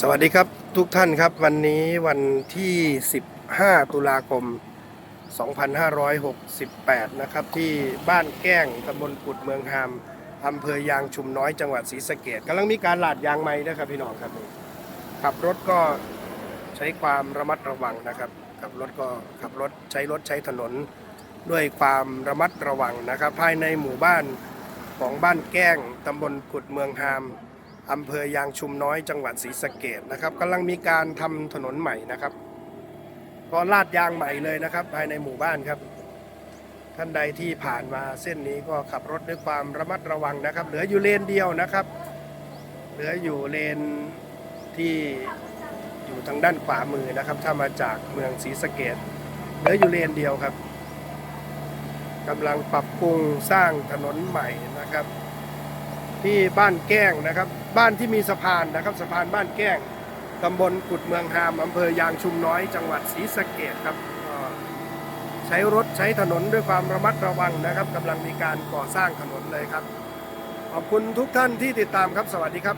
สวัสดีครับทุกท่านครับ วันนี้วันที่ 15 ตุลาคม 2568 นะครับที่บ้านแก้งตำบลกุดเมืองฮามอำเภอยางชุมน้อยจังหวัดศรีสะเกดกำลังมีการลาดยางไม้นะครับพี่น้องครับขับรถก็ใช้ความระมัดระวังนะครับขับรถก็ขับรถใช้รถใช้ถนนด้วยความระมัดระวังนะครับ ภายในหมู่บ้านของบ้านแก้งตำบลกุดเมืองฮาม อำเภอยางชุมน้อยจังหวัดศรีสะเกดนะครับกำลังมีการทำถนนใหม่นะครับก็ลาดยางใหม่เลยนะครับ ภายในหมู่บ้านครับ ท่านใดที่ผ่านมาเส้นนี้ก็ขับรถด้วยความระมัดระวังนะครับ เหลืออยู่เลนเดียวนะครับ เหลืออยู่เลนที่อยู่ทางด้านขวามือนะครับ ถ้ามาจากเมืองศรีสะเกดเหลืออยู่เลนเดียวครับกำลังปรับปรุงสร้างถนนใหม่นะครับ ที่บ้านแก้งนะครับ บ้านที่มีสะพานนะครับสะพานบ้านแก้งตำบลกุดเมืองฮามอำเภอยางชุมน้อยจังหวัดศรีสะเกดครับใช้รถใช้ถนนด้วยความระมัดระวังนะครับกำลังมีการก่อสร้างถนนเลยครับ ขอบคุณทุกท่านที่ติดตามครับสวัสดีครับ